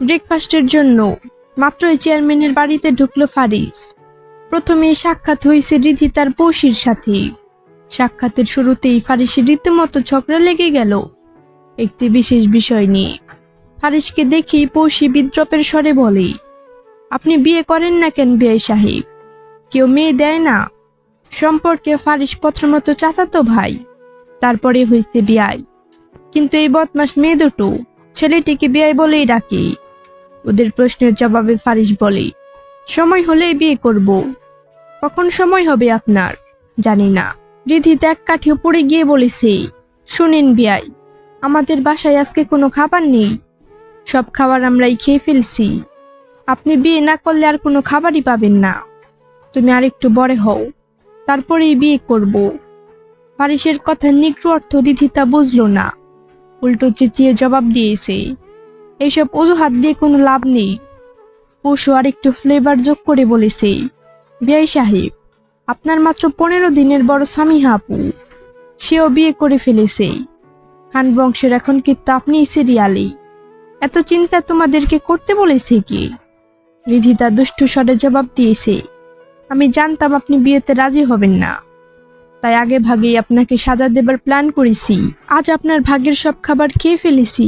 ব্রেকফাস্টের জন্য। মাত্রই চেয়ারম্যানের বাড়িতে ঢুকলো ফারিস প্রথমে সাক্ষাৎ হয়েছে রিধি তার পৌষির সাথে। সাক্ষাতের শুরুতেই ফারিসের রীতিমতো ঝগড়া লেগে গেল। একটি বিশেষ বিষয় নিয়ে। ফারিসকে দেখেই পৌষি বিদ্রপের স্বরে বলে, আপনি বিয়ে করেন না কেন বিয়ে সাহেব? কেউ মেয়ে দেয় না। সম্পর্কে ফারিস প্রথমত চাচাতো ভাই, তারপরে হয়েছে বিয়াই কিন্তু এই বদমাস মেয়ে দুটো, ছেলেটিকে বিয়াই বলেই ডাকে। ওদের প্রশ্নের জবাবে ফারিস বলে সময় হলেই বিয়ে করব। কখন সময় হবে আপনার? জানি না। রিধি ত্যাগ কাঠি পড়ে গিয়ে বলেছে, শুনেন বিয়াই আমাদের বাসায় আজকে কোনো খাবার নেই। সব খাবার আমরাই খেয়ে ফেলছি। আপনি বিয়ে না করলে আর কোনো খাবারই পাবেন না। তুমি আরেকটু বড় হও, তারপরেই বিয়ে করব। ফারিসের কথা নিগ্র অর্থ রিধি তা বুঝলো না। উল্টো চেঁচিয়ে জবাব দিয়েছে এইসব অজুহাত দিয়ে কোনো লাভ নেই। পশু আরেকটু ফ্লেভার যোগ করে বলেছে বিয়াই সাহেব, আপনার মাত্র পনেরো দিনের বড় স্বামীহা আপু সেও বিয়ে করে ফেলেছে। খান বংশের এখন কিন্তু আপনিই সিরিয়ালি এত চিন্তা তোমাদেরকে করতে বলেছে কি? রিধি তার দুষ্টু স্বরে জবাব দিয়েছে, আমি জানতাম আপনি বিয়েতে রাজি হবেন না। তাই আগে ভাগেই আপনাকে সাজা দেবার প্ল্যান করেছি। আজ আপনার ভাগ্যের সব খাবার খেয়ে ফেলেছি।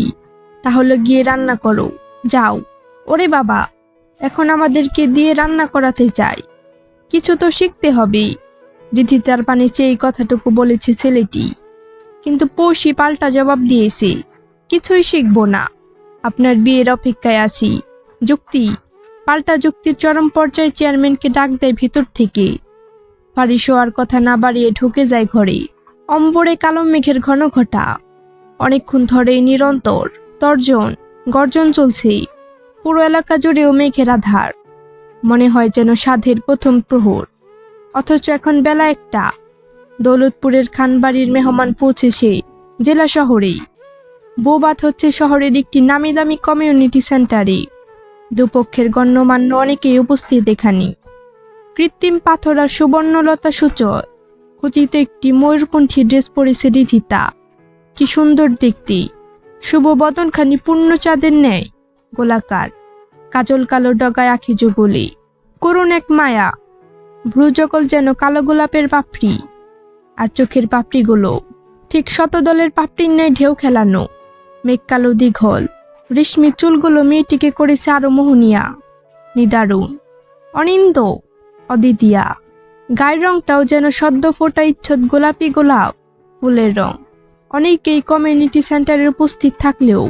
তাহলে গিয়ে রান্না করো। যাও। ওরে বাবা, এখন আমাদেরকে দিয়ে রান্না করাতে চাই। কিছু তো শিখতে হবে। রিধি তার পানে চেয়ে কথাটুকু বলেছে ছেলেটি। কিন্তু পৌষি পাল্টা জবাব দিয়েছে, কিছুই শিখব না। আপনার বিয়ের অপেক্ষায় আছি। যুক্তি, পাল্টা যুক্তির চরম পর্যায়ে চেয়ারম্যানকে ডাক দেয় ভিতর থেকে। ফারিসও আর কথা না বাড়িয়ে ঢুকে যায় ঘরে। অম্বরে কালো মেঘের ঘন ঘটা। অনেকক্ষণ ধরে নিরন্তর। তর্জন, গর্জন চলছেই। পুরো এলাকা জুড়েও মেঘের আধার। মনে হয় যেন সাধের প্রথম প্রহর। অথচ এখন বেলা একটা। দৌলতপুরের খানবাড়ির মেহমান পৌঁছেছে জেলা শহরেই। বৌবাত হচ্ছে শহরের একটি নামি দামি কমিউনিটি সেন্টারে দুপক্ষের গণ্যমান্য অনেকেই উপস্থিত এখানে। কৃত্রিম পাথর আর সুবর্ণলতা সূচয় কুচিতে একটি ময়ূরকণ্ঠী ড্রেস পরেছে রিধিতা। কি সুন্দর দেখতে। শুভ বদনখানি পূর্ণ চাঁদের ন্যায়। গোলাকার, কাজল কালো ডগায় আখি যুগলি। করুণ এক মায়া ভ্রুজকল যেন কালো গোলাপের পাপড়ি। আর চোখের পাপড়িগুলো ঠিক শতদলের পাপড়ির ন্যায় ঢেউ খেলানো। মেঘ কালো দীঘল, রেশমি চুলগুলো মেয়েটিকে করেছে আরও মোহনিয়া। নিদারুণ, অনিন্দ অদ্বিতীয়া গায়ের রংটাও যেন সদ্য ফোটা ইচ্ছদ গোলাপি গোলাপ, ফুলের রং। অনেকেই কমিউনিটি সেন্টারে উপস্থিত থাকলেও,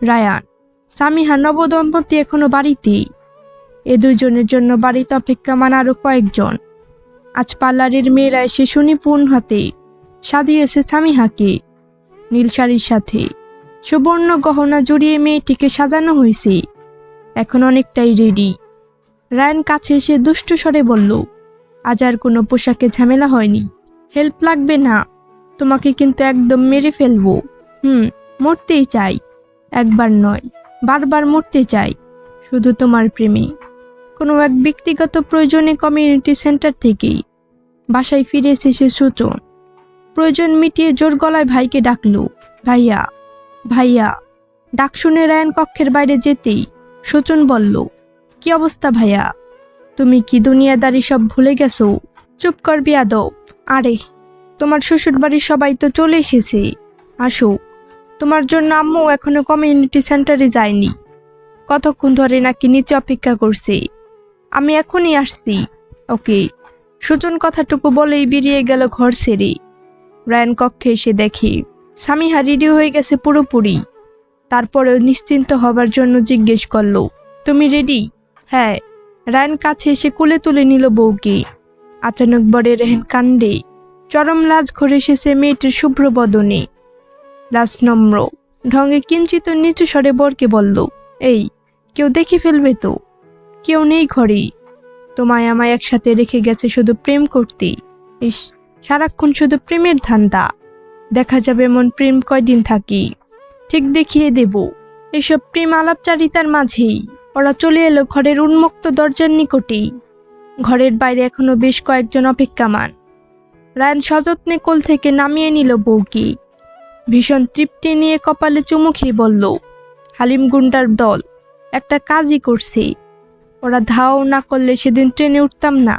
রায়ান, সামিহা নবদম্পতি এখনও বাড়িতেই। এ দুজনের জন্য বাড়িতে অপেক্ষামান আরও কয়েকজন। আজ পার্লারের মেয়েরা এসে সুনিপুণ হাতে সাজিয়েছে সামিহাকে। নীল শাড়ির সাথে সুবর্ণ গহনা জড়িয়ে মেয়েটিকে সাজানো হয়েছে। এখন অনেকটাই রেডি রায়ন কাছে এসে দুষ্টু স্বরে বলল, আজ আর কোনো পোশাকে ঝামেলা হয়নি। হেল্প লাগবে না। তোমাকে কিন্তু একদম মেরে ফেলব। হুম, মরতেই চাই। একবার নয়, বারবার মরতে চাই, শুধু তোমার প্রেমে। কোনো এক ব্যক্তিগত প্রয়োজনে কমিউনিটি সেন্টার থেকেই। বাসায় ফিরে এসেছে সুচন প্রয়োজন মিটিয়ে জোর গলায় ভাইকে ডাকলো, ভাইয়া ভাইয়া। ডাক শুনে রায়ন কক্ষের বাইরে যেতেই সুচন বলল, কি অবস্থা ভাইয়া? তুমি কি দুনিয়াদারি সব ভুলে গেছো? চুপ কর আদব, আরে। তোমার শ্বশুর বাড়ির সবাই তো চলে এসেছে। আসো। তোমার জন্য আম্মু এখনও কমিউনিটি সেন্টারে যায়নি। কতক্ষণ ধরে নাকি নিচে অপেক্ষা করছে। আমি এখনই আসছি। ওকে সুজন কথাটুকু বলেই বেরিয়ে গেল ঘর ছেড়ে। রায়ন কক্ষে এসে দেখে স্বামীহা রেডি হয়ে গেছে পুরোপুরি। তারপরেও নিশ্চিন্ত হবার জন্য জিজ্ঞেস করল, তুমি রেডি হ্যাঁ। রায়ন কাছে এসে কোলে তুলে নিল বউকে। আচানক বড়ে রেহেন কাণ্ডে চরম লাজ ঘরে এসেছে মেয়েটির শুভ্র বদনে। লাজ নম্র ঢঙ্গে কিঞ্চিত নিচু স্বরে বরকে বলল, এই, কেউ দেখে ফেলবে তো? কেউ নেই ঘরে তোমায় আমায় একসাথে রেখে গেছে শুধু প্রেম করতে। ইস, সারাক্ষণ শুধু প্রেমের ধান্দা। দেখা যাবে এমন প্রেম কয়দিন থাকি। ঠিক দেখিয়ে দেব। এসব প্রেম আলাপচারিতার মাঝেই। ওরা চলে এলো ঘরের উন্মুক্ত দরজার নিকটেই। ঘরের বাইরে এখনও বেশ কয়েকজন অপেক্ষামান। রায়ন সযত্নে কোল থেকে নামিয়ে নিল বউকে। ভীষণ তৃপ্তি নিয়ে কপালে চুমু খেয়ে বলল, হালিম গুন্ডার দল, একটা কাজই করছে। ওরা ধাও না করলে সেদিন ট্রেনে উঠতাম না।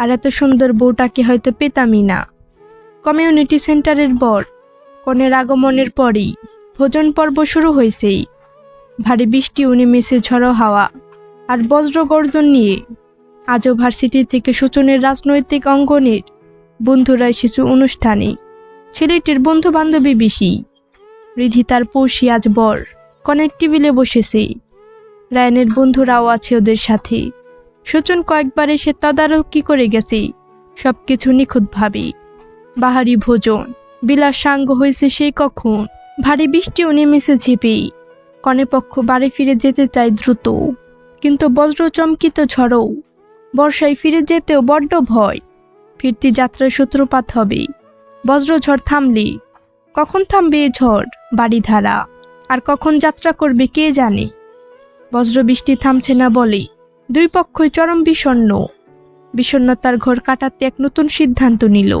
আর এত সুন্দর বউটাকে হয়তো পেতামই না। কমিউনিটি সেন্টারের বর, কনের আগমনের পরেই ভোজন পর্ব শুরু হয়েছেই। ভারী বৃষ্টি নেমেছে ঝড়ো হাওয়া আর বজ্র গর্জন নিয়ে আজও ভার্সিটি থেকে সূচনের রাজনৈতিক অঙ্গনের বন্ধুরা এসেছে অনুষ্ঠানে ছেলেটির বন্ধু বান্ধবী বেশি। রিধি তার পৌষি আজ বর। কনের টেবিলে বসেছে। রায়নের বন্ধুরাও আছে ওদের সাথে। সূচন কয়েকবার এসে তদারকি করে গেছে। সব কিছু নিখুঁতভাবে। বাহারি ভোজন। বিলাস সাঙ্গ হয়েছে সেই কখন? ভারী বৃষ্টিও নেমেছে ঝেপে। কনেপক্ষ বাড়ি ফিরে যেতে চায় দ্রুত। কিন্তু বজ্র চমকিত ঝড়ও। বর্ষায় ফিরে যেতেও বড্ড ভয়। ফিরতি যাত্রার সূত্রপাত হবে বজ্রঝড় থামলে। কখন থামবে এ ঝড়? বাড়িধারা। আর কখন যাত্রা করবে কে জানে? বজ্র বৃষ্টি থামছে না বলে দুই পক্ষই চরম বিষণ্ণ। বিষণ্ণতার ঘর কাটাতে এক নতুন সিদ্ধান্ত নিল।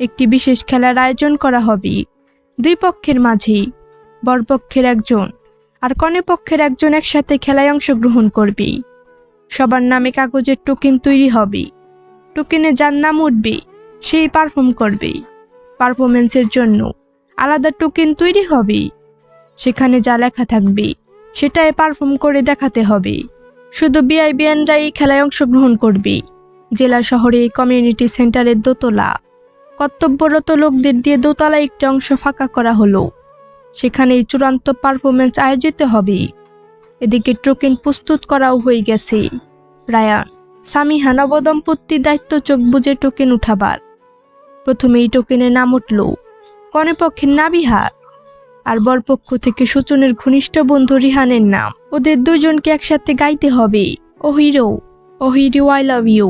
একটি বিশেষ খেলার আয়োজন করা হবে। দুই পক্ষের মাঝে বরপক্ষের একজন আর কনে পক্ষের একজন একসাথে খেলায় অংশগ্রহণ করবে সবার নামে কাগজের টোকেন তৈরি হবে টোকেনে যার নাম উঠবে, সেই পারফর্ম করবে। পারফরমেন্সের জন্য আলাদা টোকেন তৈরি হবে। সেখানে যা লেখা থাকবে, সেটাই পারফর্ম করে দেখাতে হবে। শুধু বিআইবিএনরা এই খেলায় অংশগ্রহণ করবে। জেলা শহরে কমিউনিটি সেন্টারের দোতলা। কর্তব্যরত লোকদের দিয়ে দোতলা একটি অংশ ফাঁকা করা হলো। সেখানেই চূড়ান্ত পারফরমেন্স আয়োজিত হবে। এদিকে টোকেন প্রস্তুত করাও হয়ে গেছে। রায়ান সামিহা নবদম্পতি দায়িত্ব চোখ বুঝে টোকেন উঠাবার। প্রথমে এই টোকেনের নাম উঠল কনেপক্ষের নাবিহার। আর বরপক্ষ থেকে সূচনের ঘনিষ্ঠ বন্ধু রিহানের নাম। ওদের দুজনকে একসাথে গাইতে হবে। ও hero oh hero I love you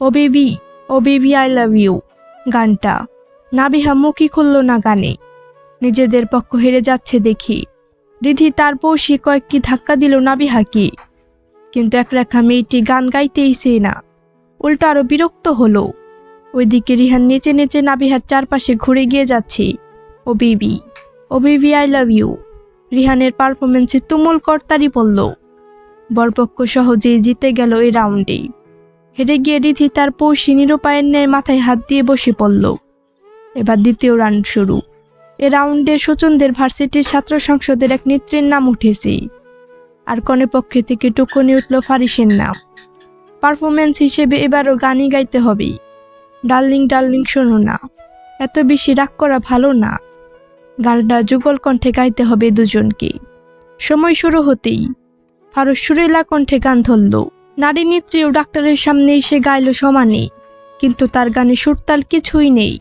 oh baby oh baby I love you গানটা, নাবিহা মুখই খুলল না গানে। নিজেদের পক্ষ হেরে যাচ্ছে দেখি। রিধি তার পৌষি কয়েকটি ধাক্কা দিল নাবিহাকে। কিন্তু এক রেখা মেয়েটি গান গাইতেই সে না। উল্টো আরও বিরক্ত হলো। ওইদিকে রিহান নেচে নেচে নাবিহার চারপাশে ঘুরে গিয়ে যাচ্ছে। ও baby oh baby, I love you. রিহানের পারফরমেন্সে তুমুল কর্তারি পড়ল। বরপক্ষ সহজেই জিতে গেল এই রাউন্ডে। হেরে গিয়ে রিধি তার পৌষি নিরুপায়ের ন্যায় মাথায় হাত দিয়ে বসে পড়ল। এবার দ্বিতীয় রাউন্ড শুরু। এ রাউন্ডে সচনদের ভার্সিটির ছাত্র সংসদের এক নেত্রীর নাম উঠেছে। আর কনে পক্ষে থেকে টুকুনি উঠল ফারিসের নাম। পারফরমেন্স হিসেবে এবারও গানই গাইতে হবে ডার্লিং ডার্লিং, শোনো না। এত বেশি রাগ করা ভালো না। গানটা যুগল কণ্ঠে গাইতে হবে দুজনকে। সময় শুরু হতেই ফারুস সুরেলা কণ্ঠে গান ধরল। নারী নেত্রীও ডাক্তারের সামনে এসে গাইল সমানে, কিন্তু তার গানে সুরতাল কিছুই নেই।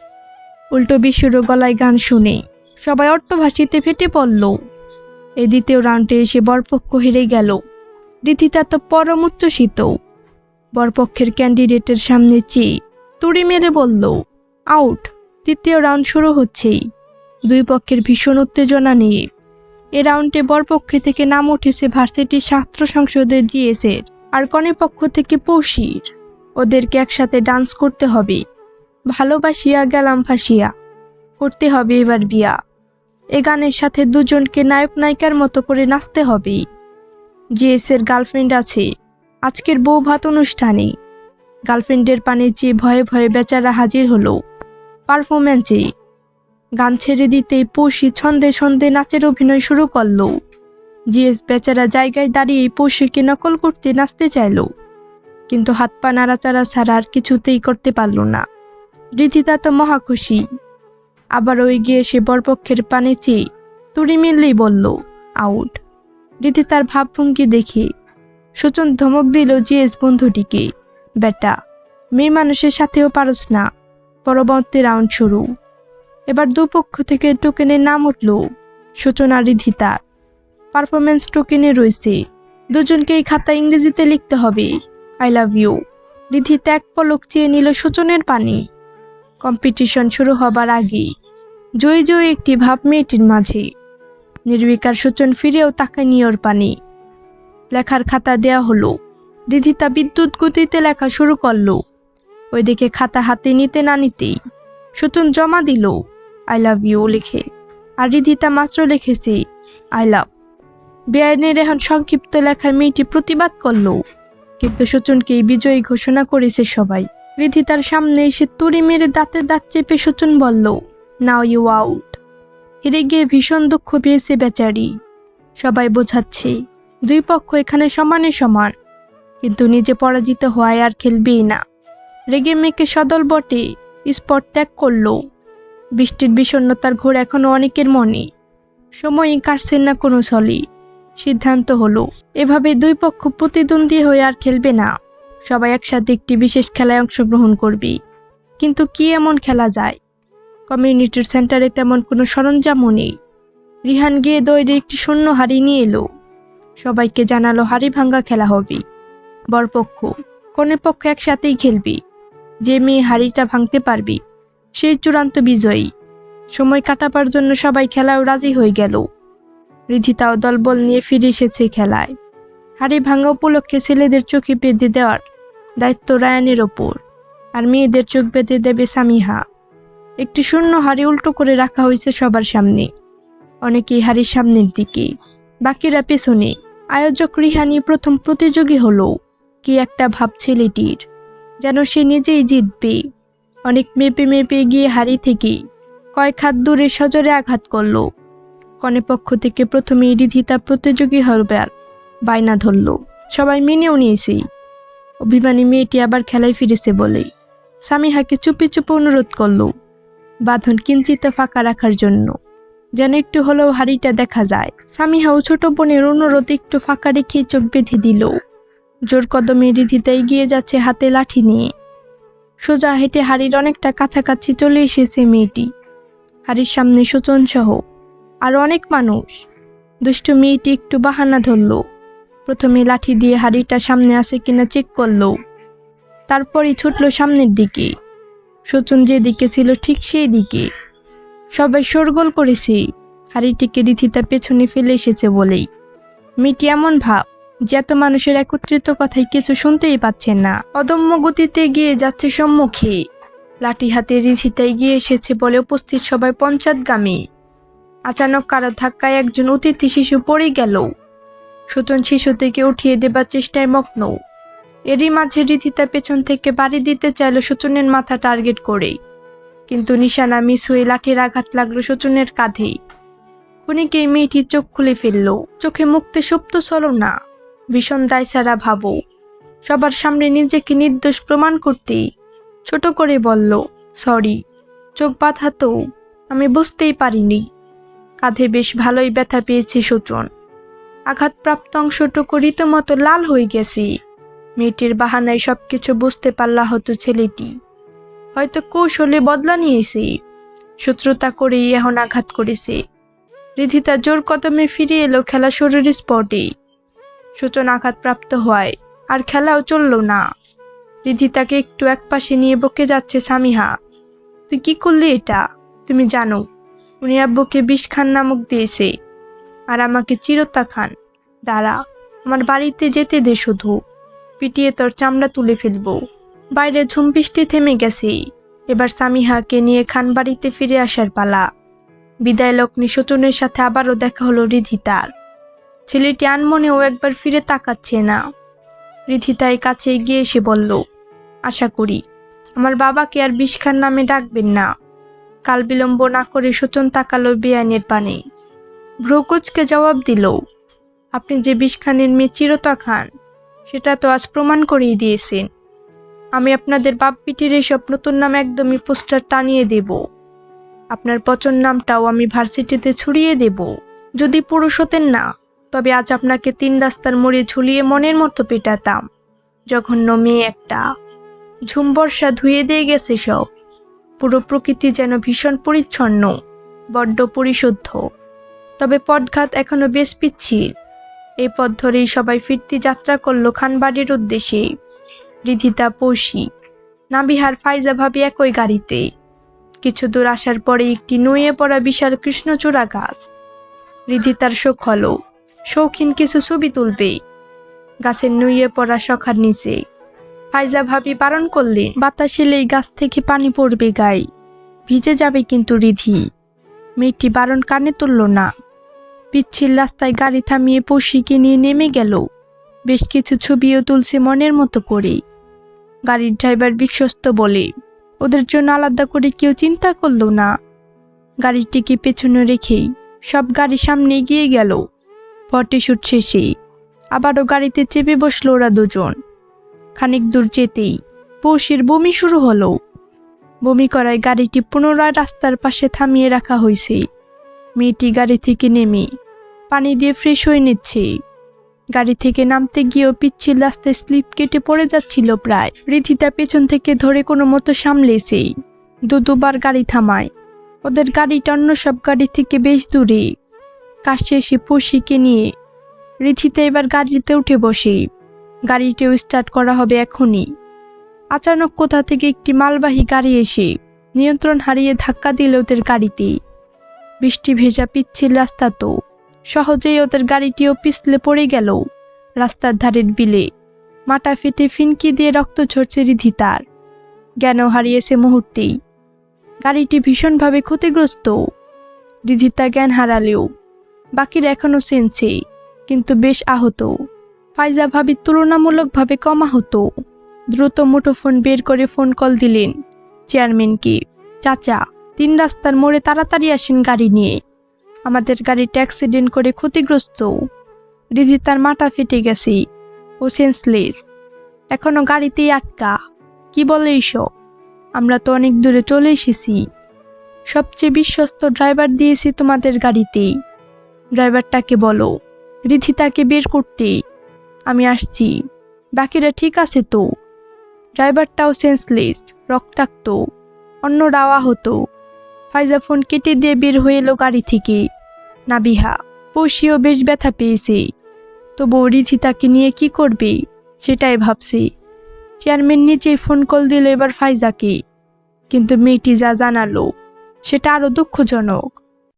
উল্টো বিশুর গলায় গান শুনে সবাই অট্টভাষিতে ফেটে পড়ল। এই দ্বিতীয় রাউন্ডে এসে বরপক্ষ হেরে গেল। রীতিতা তো পরম উচ্চসিত বরপক্ষের ক্যান্ডিডেটের সামনে চেয়ে তুড়ি মেরে বলল, আউট, তৃতীয় রাউন্ড শুরু হচ্ছেই। দুই পক্ষের ভীষণ উত্তেজনা নিয়ে এ রাউন্ডে বরপক্ষে থেকে নাম উঠেছে ভার্সিটির ছাত্র সংসদের জিএসের আর কনে পক্ষ থেকে পৌষির ওদেরকে একসাথে ডান্স করতে হবে। ভালোবাসিয়া, গেলাম ফাঁসিয়া। করতে হবে এবার বিয়া। এ গানের সাথে দুজনকে নায়ক নায়িকার মতো করে নাচতে হবে। জিএস এর গার্লফ্রেন্ড আছে। আজকের বউ ভাত অনুষ্ঠানে। গার্লফ্রেন্ডের পানে চেয়ে ভয়ে ভয়ে বেচারা হাজির হলো। পারফরম্যান্সে। গান ছেড়ে দিতেই পৌষি ছন্দে ছন্দে নাচের অভিনয় শুরু করল। জিএস বেচারা জায়গায় দাঁড়িয়ে পৌষিকে নকল করতে নাচতে চাইল। কিন্তু হাত পা নাড়াচাড়া ছাড়া আর কিছুতেই করতে পারল না। রিধিতা তো মহা আবার ওই গিয়ে সে বরপক্ষের পানে চেয়ে তুড়ি মিললেই বলল, আউট। রিধি তার ভাবভঙ্গি দেখে সুচন ধমক দিল জিএস বন্ধুটিকে, বেটা, মেয়ে মানুষের সাথেও পারস না, পরবর্তী রাউন্ড শুরু। এবার দুপক্ষ থেকে টোকেনের নাম উঠল সূচনা রিধিতার পারফরমেন্স টোকেনে রয়েছে দুজনকে এই খাতা ইংরেজিতে লিখতে হবে, আই লাভ ইউ। রিধি ত্যাগ পলক চেয়ে নিল সূচনের পানি। কম্পিটিশন শুরু হবার আগেই জয়ী জয় একটি ভাব মেয়েটির মাঝে। নির্বিকার সূচন ফিরেও তাকে নিয়র পানি। লেখার খাতা দেয়া হলো। রিধিতা বিদ্যুৎ গতিতে লেখা শুরু করল। ওইদিকে খাতা হাতে নিতে না নিতেই সূচন জমা দিল। আই লাভ ইউ লিখে। আর রিধিতা মাত্র লিখেছে, আই লাভ বেআইনের এখন সংক্ষিপ্ত লেখায় মেয়েটি প্রতিবাদ করল। কিন্তু সচনকেই বিজয়ী ঘোষণা করেছে সবাই। রিধিতার সামনে এসে তুড়ি মেরে দাঁতে দাঁত চেপে সচন বলল নাও ইউ আউট। হেরে গিয়ে ভীষণ দুঃখ পেয়েছে বেচারি। সবাই বোঝাচ্ছে, দুই পক্ষ এখানে সমানে সমান, কিন্তু নিজে পরাজিত হওয়ায় আর খেলবেই না। রেগে মেয়েকে সদল বটে, স্পট ত্যাগ করল। বৃষ্টির বিষণ্ণতার ঘোর এখনও অনেকের মনে। সময়ই কাটছে না কোনো সলি সিদ্ধান্ত হলো, এভাবে দুই পক্ষ প্রতিদ্বন্দ্বী হয়ে আর খেলবে না। সবাই একসাথে একটি বিশেষ খেলায় অংশগ্রহণ করবে। কিন্তু কি এমন খেলা যায়? কমিউনিটির সেন্টারে তেমন কোনো সরঞ্জামও নেই। রিহান গিয়ে দৌড়ে একটি শূন্য হাড়ি নিয়ে এলো। সবাইকে জানালো, হাড়ি ভাঙ্গা খেলা হবে। বরপক্ষ, কনে পক্ষ একসাথেই খেলবি। যে মেয়ে হাড়িটা ভাঙতে পারবি সেই চূড়ান্ত বিজয়ী। সময় কাটাবার জন্য সবাই খেলাও রাজি হয়ে গেল। রিধিতাও দলবল নিয়ে ফিরে এসেছে খেলায়। হাড়ি ভাঙা উপলক্ষে ছেলেদের চোখে বেঁধে দেওয়ার দায়িত্ব রায়ানের ওপর। আর মেয়েদের চোখ বেঁধে দেবে সামিহা। একটি শূন্য হাড়ি উল্টো করে রাখা হয়েছে সবার সামনে। অনেকেই হাড়ির সামনের দিকে, বাকিরা পেছনে। আয়োজক রিহানি প্রথম প্রতিযোগী হলো। কি একটা ভাব ছেলেটির, যেন সে নিজেই জিতবে। অনেক মেপে মেপে গিয়ে হাড়ি থেকে কয়েক হাত দূরে সজরে আঘাত করল। কনে পক্ষ থেকে প্রথমে রিধিতা প্রতিযোগী হরবার বায়না ধরল। সবাই মেনেও নিয়েছে। অভিমানী মেয়েটি আবার খেলায় ফিরেছে বলে। সামিহাকে চুপি চুপি অনুরোধ করল। বাঁধন কিঞ্চিত ফাঁকা রাখার জন্য। যেন একটু হলেও হাড়িটা দেখা যায়। সামিহাও ছোট বোনের অনুরোধ একটু ফাঁকা রেখে চোখ বেঁধে দিল। জোর কদমে রিধিতা এগিয়ে যাচ্ছে হাতে লাঠি নিয়ে। সোজা হেঁটে হাড়ির অনেকটা কাছাকাছি চলে এসেছে মেয়েটি। হাড়ির সামনে শোচন সহ আর অনেক মানুষ। দুষ্টু মেয়েটি একটু বাহানা ধরলো। প্রথমে লাঠি দিয়ে হাড়িটা সামনে আসে কিনা চেক করল। তারপরই ছুটল সামনের দিকে। শোচন যেদিকে ছিল ঠিক সেই দিকে সবাই শোরগোল করেছে। হাড়িটিকে রিথিতা পেছনে ফেলে এসেছে বলেই। মিটি এমন ভাব যে এত মানুষের একত্রিত কথায় কিছু শুনতেই পাচ্ছেন না। অদম্য গতিতে গিয়ে যাচ্ছে সম্মুখে। লাঠি হাতে রিথিতা গিয়ে এসেছে বলে উপস্থিত সবাই পঞ্চায়েতগামী আচানক কারও ধাক্কায় একজন অতিথি শিশু পড়ে গেল। সুতন শিশু থেকে উঠিয়ে দেবার চেষ্টায় মগ্ন। এরই মাঝে রিথিতা পেছন থেকে বাড়ি দিতে চাইল সচনের মাথা টার্গেট করে কিন্তু নিশানা মিস হয়ে লাঠির আঘাত লাগল সচনের কাঁধেই। খুনিকে মেয়েটি চোখ খুলে ফেলল, চোখে মুক্তে সুপ্ত চলো না, ভীষণ দায়সারা ভাবো। সবার সামনে নিজেকে নির্দোষ প্রমাণ করতে ছোট করে বলল, সরি, চোখ বাঁধা তো, আমি বুঝতেই পারিনি। কাঁধে বেশ ভালোই ব্যথা পেয়েছি সচন আঘাতপ্রাপ্ত অংশটুকু রীতিমতো লাল হয়ে গেছে। মেয়েটির বাহানায় সব কিছু বুঝতে পারলা হতো ছেলেটি। হয়তো কৌশলে বদলা নিয়েছে। শত্রুতা করেই এখন আঘাত করেছে। রিধিতা জোর কদমে ফিরে এলো খেলা শরীর স্পটে। সূচন আঘাতপ্রাপ্ত হয় আর খেলাও চলল না। রিধিতাকে একটু এক পাশে নিয়ে বকে যাচ্ছে সামিহা। তুই কি করলি এটা? তুমি জানো, উনি আব্বুকে বিষ খান নামক দিয়েছে। আর আমাকে চিরতা খান। দাঁড়া, আমার বাড়িতে যেতে দে শুধু। পিটিয়ে তোর চামড়া তুলে ফেলব। বাইরে ঝুম বৃষ্টি থেমে গেছে। এবার সামিহাকে নিয়ে খান বাড়িতে ফিরে আসার পালা। বিদায় লগ্নি শচনের সাথে আবারও দেখা হলো রিধিতার। ছেলেটি আনমনেও একবার ফিরে তাকাচ্ছে না। রিধিতাই কাছে এগিয়ে এসে বলল, আশা করি, আমার বাবাকে আর বিষ খান নামে ডাকবেন না। কাল বিলম্ব না করে শোচন তাকালো বেআইনের পানে। ভ্রকুচকে জবাব দিল, আপনি যে বিষ খানের মেয়ে চিরতা খান সেটা তো আজ প্রমাণ করেই দিয়েছেন। আমি আপনাদের বাপ পিটির এসব নতুন নাম একদমই পোস্টার টানিয়ে দেব। আপনার পচন নামটাও আমি ভার্সিটিতে ছড়িয়ে দেব। যদি পুরুষ হতেন না, তবে আজ আপনাকে তিন রাস্তার মোড়ে ঝুলিয়ে মনের মতো পেটাতাম। জঘন্য মেয়ে একটা। ঝুম বর্ষা ধুয়ে দিয়ে গেছে সব। পুরো প্রকৃতি যেন ভীষণ পরিচ্ছন্ন, বড্ড পরিশুদ্ধ। তবে পথঘাত এখনও বেশ পিচ্ছিল। এই পথ ধরেই সবাই ফিরতি যাত্রা করল খানবাড়ির উদ্দেশ্যে। রিধিতা পৌশি নাবিহার, ফাইজা ভাবি একই গাড়িতে। কিছু দূর আসার পরে একটি নুয়ে পড়া বিশাল কৃষ্ণচূড়া গাছ। রিধিতার শোক হলো, শৌখিন কিছু ছবি তুলবে। গাছের নুয়ে পড়া সখার নিচে। ফাইজা ভাবি বারণ করলে বাতাস এলেই গাছ থেকে পানি পড়বে গায়ে। ভিজে যাবে কিন্তু রিধি। মেয়েটি বারণ কানে তুলল না। পিচ্ছিল রাস্তায় গাড়ি থামিয়ে পশিকে নিয়ে নেমে গেল। বেশ কিছু ছবিও তুলছে মনের মতো করে গাড়ির ড্রাইভার বিশ্বস্ত বলে, ওদের জন্য আলাদা করে কেউ চিন্তা করল না। গাড়িটিকে পেছনে রেখেই সব গাড়ি সামনে এগিয়ে গেল। ফটোশুট শেষে আবারও গাড়িতে চেপে বসল ওরা দুজন। খানিক দূর যেতেই পৌষের বমি শুরু হলো। বমি করায় গাড়িটি পুনরায় রাস্তার পাশে থামিয়ে রাখা হয়েছে। মেয়েটি গাড়ি থেকে নেমে পানি দিয়ে ফ্রেশ হয়ে নিচ্ছে। গাড়ি থেকে নামতে গিয়েও পিচ্ছিল রাস্তায় স্লিপ কেটে পড়ে যাচ্ছিল প্রায়। রিধিতা পেছন থেকে ধরে কোনো মতো সামলেছে। দু দুবার গাড়ি থামায়। ওদের গাড়িটা অন্য সব গাড়ি থেকে বেশ দূরে। কাছে এসে পশিকে নিয়ে রিধিতা এবার গাড়িতে উঠে বসে। গাড়িটিও স্টার্ট করা হবে এখনই। আচানক কোথা থেকে একটি মালবাহী গাড়ি এসে নিয়ন্ত্রণ হারিয়ে ধাক্কা দিল ওদের গাড়িতে। বৃষ্টি ভেজা পিচ্ছিল রাস্তা তো। সহজেই ওদের গাড়িটিও পিছলে পড়ে গেল রাস্তার ধারের বিলে। মাটা ফেটে ফিনকি দিয়ে রক্ত ঝরছে রিধিতার। জ্ঞানও হারিয়েছে মুহূর্তেই। গাড়িটি ভীষণভাবে ক্ষতিগ্রস্ত। রিধিতা জ্ঞান হারালেও। বাকিরা এখনও সেনছে, কিন্তু বেশ আহত। ফাইজা ভাবি তুলনামূলকভাবে কম আহত। দ্রুত মুঠোফোন বের করে ফোন কল দিলেন চেয়ারম্যানকে। চাচা, তিন রাস্তার মোড়ে তাড়াতাড়ি আসেন গাড়ি নিয়ে। আমাদের গাড়িটা অ্যাক্সিডেন্ট করে ক্ষতিগ্রস্ত। রিধি তার মাথা ফেটে গেছে। ও সেন্সলেস এখনও গাড়িতেই আটকা। কি বলে এইসব আমরা তো অনেক দূরে চলে এসেছি। সবচেয়ে বিশ্বস্ত ড্রাইভার দিয়েছি তোমাদের গাড়িতে। ড্রাইভারটাকে বলো, রিধি তাকে বের করতে। আমি আসছি। বাকিরা ঠিক আছে তো? ড্রাইভারটাও সেন্সলেস রক্তাক্ত। অন্যরাও আহত। ফাইজা ফোন কেটে দিয়ে বের হয়ে এলো গাড়ি থেকে। নাবিহা পশিও বেশ ব্যথা পেয়েছে। তবু রিধি তাকে নিয়ে কি করবে, সেটাই ভাবছে। চেয়ারম্যান নিচে ফোন কল দিল এবার ফাইজাকে। কিন্তু মেয়েটি যা জানালো, সেটা আরও দুঃখজনক।